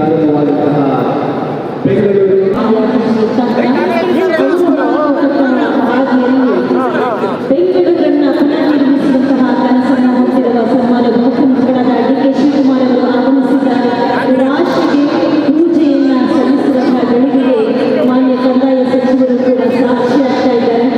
ಸಲ್ಲಿಸುವಂತಹ ಬೆಂಗಳೂರು ಮಾನ್ಯ ಕಂದಾಯ ಸಚಿವರು ಕೂಡ ಸಾಕ್ಷಿಯಾಗ್ತಾ ಇದ್ದಾರೆ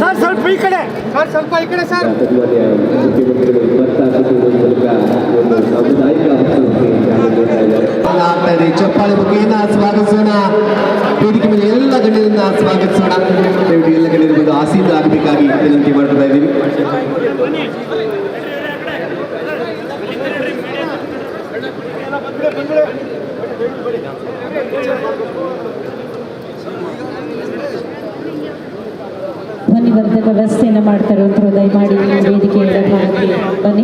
ಸರ್ ಸ್ವಲ್ಪ ಈ ಕಡೆ ಸರ್ ಸ್ವಲ್ಪ ಈ ಕಡೆ ಸರ್ ಸನ್ಮಾನ್ಯ ಮುಖ್ಯಮಂತ್ರಿಗಳು ಭತ್ತ ಮೂಲಕ ಒಂದು ಸಾಮುದಾಯಿಕ ಸಂಸ್ಥೆ ಜಾರಿಗೆ ಇದ್ದಾರೆ ಆಗ್ತಾ ಇದೆ ಚಪ್ಪಾಳೆ ಮುಖೇನ ಸ್ವಾಗತಿಸೋಣ ವೇದಿಕೆ ಮೇಲೆ ಎಲ್ಲ ಗಣ್ಯರನ್ನ ಸ್ವಾಗತಿಸೋಣ ದಯವಿಟ್ಟು ಎಲ್ಲ ಗಣ್ಯರಿಗೂ ಆಸೀನ ಆಗಬೇಕಾಗಿ ವಿನಂತಿ ಮಾಡ್ತಾ ಇದ್ದೀವಿ ಧ್ವನಿವರ್ಧಕ ವ್ಯವಸ್ಥೆಯನ್ನು ಮಾಡ್ತಾ ಇರುವಂಥವ್ರು ದಯಮಾಡಿ ವೇದಿಕೆಯಿಂದ ವೇದಿಕೆಯ ಭಾಗಕ್ಕೆ ಬನ್ನಿ.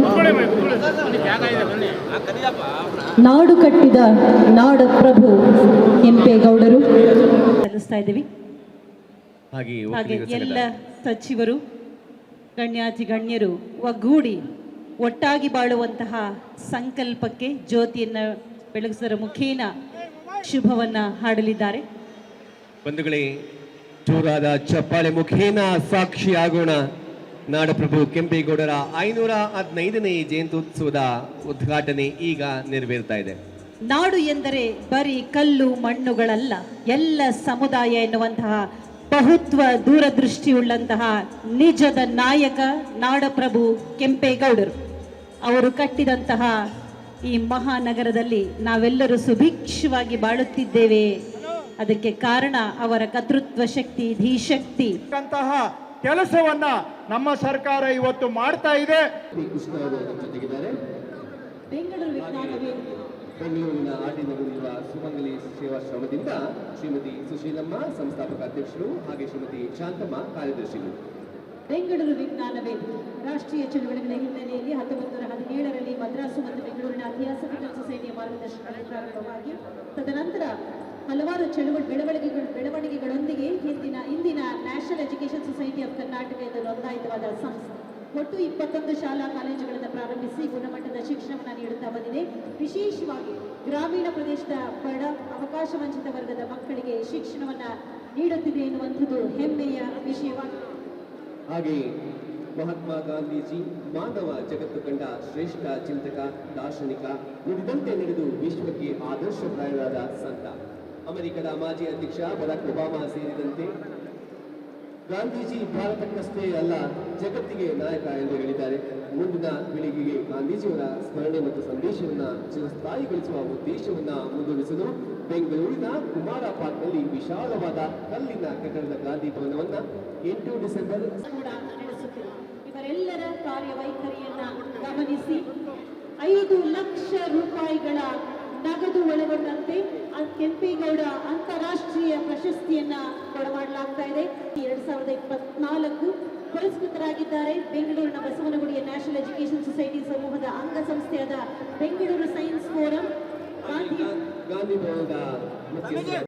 ನಾಡು ಕಟ್ಟಿದ ನಾಡ ಪ್ರಭು ಕೆಂಪೇಗೌಡರು ಕಲಿಸ್ತಾ ಇದ್ದೀವಿ. ಹಾಗೆ ಹಾಗೆ ಎಲ್ಲ ಸಚಿವರು ಗಣ್ಯಾತಿ ಗಣ್ಯರು ಒಗ್ಗೂಡಿ ಒಟ್ಟಾಗಿ ಬಾಳುವಂತಹ ಸಂಕಲ್ಪಕ್ಕೆ ಜ್ಯೋತಿಯನ್ನು ಬೆಳಗಿಸುವುದರ ಮುಖೇನ ಶುಭವನ್ನ ಹಾಡಲಿದ್ದಾರೆ. ಬಂಧುಗಳೇ ಜೋರಾದ ಚಪ್ಪಾಳೆ ಮುಖೇನ ಸಾಕ್ಷಿಯಾಗೋಣ. ನಾಡಪ್ರಭು ಕೆಂಪೇಗೌಡರ ಐನೂರ ಹದಿನೈದನೇ ಜಯಂತ್ಯುತ್ಸವದ ಉದ್ಘಾಟನೆ ಈಗ ನೆರವೇರ್ತಾ ಇದೆ. ನಾಡು ಎಂದರೆ ಬರೀ ಕಲ್ಲು ಮಣ್ಣುಗಳಲ್ಲ ಎಲ್ಲ ಸಮುದಾಯ ಎನ್ನುವಂತಹ ಬಹುತ್ವ ದೂರದೃಷ್ಟಿಯುಳ್ಳಂತಹ ನಿಜದ ನಾಯಕ ನಾಡಪ್ರಭು ಕೆಂಪೇಗೌಡರು. ಅವರು ಕಟ್ಟಿದಂತಹ ಈ ಮಹಾನಗರದಲ್ಲಿ ನಾವೆಲ್ಲರೂ ಸುಭಿಕ್ಷವಾಗಿ ಬಾಳುತ್ತಿದ್ದೇವೆ. ಅದಕ್ಕೆ ಕಾರಣ ಅವರ ಕರ್ತೃತ್ವ ಶಕ್ತಿ ಧೀಶಕ್ತಿ. ಅಂತಹ ಕೆಲಸವನ್ನ ನಮ್ಮ ಸರ್ಕಾರ ಇವತ್ತು ಮಾಡ್ತಾ ಇದೆ. ಬೆಂಗಳೂರಿನ ಆಟಿನಲ್ಲಿರುವ ಸುಮಂಗಲಿ ಸೇವಾಶ್ರಮದಿಂದ ಶ್ರೀಮತಿ ಸುಶೀಲಮ್ಮ ಸಂಸ್ಥಾಪಕ ಅಧ್ಯಕ್ಷರು ಹಾಗೆ ಶ್ರೀಮತಿ ಶಾಂತಮ್ಮ ಕಾರ್ಯದರ್ಶಿಗಳು. ಬೆಂಗಳೂರು ವಿಜ್ಞಾನ ವೇದಿಕೆ ರಾಷ್ಟ್ರೀಯ ಚಳುವಳಿಗಳ ಹಿನ್ನೆಲೆಯಲ್ಲಿ ಹತ್ತೊಂಬತ್ತು ನೂರ ಹದಿನೇಳರಲ್ಲಿ ಮದ್ರಾಸು ಮತ್ತು ಬೆಂಗಳೂರಿನ ಥಿಯಾಸಫಿಕಲ್ ಸೊಸೈಟಿಯ ಮಾರ್ಗದರ್ಶನದಲ್ಲಿ ಪ್ರಾರಂಭವಾಗಿ ತದನಂತರ ಹಲವಾರು ಚಳುವಳಿ ಬೆಳವಣಿಗೆಗಳು ಬೆಳವಣಿಗೆಗಳೊಂದಿಗೆ ಹಿಂದಿನ ಇಂದಿನ National Education Society of Karnataka ಎಂದು ನೋಂದಾಯಿತವಾದ ಸಂಸ್ಥೆ. ಒಟ್ಟು ಇಪ್ಪತ್ತೊಂದು ಶಾಲಾ ಕಾಲೇಜುಗಳನ್ನು ಪ್ರಾರಂಭಿಸಿ ಗುಣಮಟ್ಟದ ಶಿಕ್ಷಣವನ್ನು ನೀಡುತ್ತಾ ಬಂದಿದೆ. ವಿಶೇಷವಾಗಿ ಗ್ರಾಮೀಣ ಪ್ರದೇಶದ ಬಡ ಅವಕಾಶ ವಂಚಿತ ವರ್ಗದ ಮಕ್ಕಳಿಗೆ ಶಿಕ್ಷಣವನ್ನು ನೀಡುತ್ತಿದೆ ಎನ್ನುವಂಥದ್ದು ಹೆಮ್ಮೆಯ ವಿಷಯವಾಗಿದೆ. ಹಾಗೆ ಮಹಾತ್ಮ ಗಾಂಧೀಜಿ ಮಾನವ ಜಗತ್ತು ಕಂಡ ಶ್ರೇಷ್ಠ ಚಿಂತಕ, ದಾರ್ಶನಿಕ ಉಳಿದಂತೆ ನಡೆದು ವಿಶ್ವಕ್ಕೆ ಆದರ್ಶಪ್ರಾಯರಾದ ಸಂತ. ಅಮೆರಿಕದ ಮಾಜಿ ಅಧ್ಯಕ್ಷ ಬರಾಕ್ ಒಬಾಮಾ ಸೇರಿದಂತೆ ಗಾಂಧೀಜಿ ಭಾರತಕ್ಕಷ್ಟೇ ಅಲ್ಲ, ಜಗತ್ತಿಗೆ ನಾಯಕ ಎಂದು ಹೇಳಿದ್ದಾರೆ. ಮುಂದಿನ ಪೀಳಿಗೆಗೆ ಗಾಂಧೀಜಿಯವರ ಸ್ಮರಣೆ ಮತ್ತು ಸಂದೇಶವನ್ನು ಚಿರಸ್ಥಾಯಿಗೊಳಿಸುವ ಉದ್ದೇಶವನ್ನ ಮುಂದುವರಿಸಲು ಬೆಂಗಳೂರಿನ ಕುಮಾರ ಪಾರ್ಕ್ನಲ್ಲಿ ವಿಶಾಲವಾದ ಕಲ್ಲಿನ ಕಟ್ಟಡದ ಗಾಂಧಿ ಭವನವನ್ನ ಎಂಟು ಡಿಸೆಂಬರ್ ಇವರೆಲ್ಲರ ಕಾರ್ಯವೈಖರಿಯನ್ನ ಗಮನಿಸಿ, ಐದು ಲಕ್ಷ ರೂಪಾಯಿಗಳ ನಗದು ಒಳಗೊಂಡಂತೆ ಪ್ರಶಸ್ತಿಯನ್ನ ಕೊಡಮಾಡಲಾಗ್ತಾ ಇದೆ. ಎರಡ್ ಸಾವಿರದ ಇಪ್ಪತ್ನಾಲ್ಕು ಪುರಸ್ಕೃತರಾಗಿದ್ದಾರೆ. ಬೆಂಗಳೂರಿನ ಬಸವನಗುಡಿಯ ನ್ಯಾಷನಲ್ ಎಜುಕೇಶನ್ ಸೊಸೈಟಿ ಸಮೂಹದ ಅಂಗಸಂಸ್ಥೆಯಾದ ಬೆಂಗಳೂರು ಸೈನ್ಸ್ ಫೋರಂ ಗಾಂಧಿ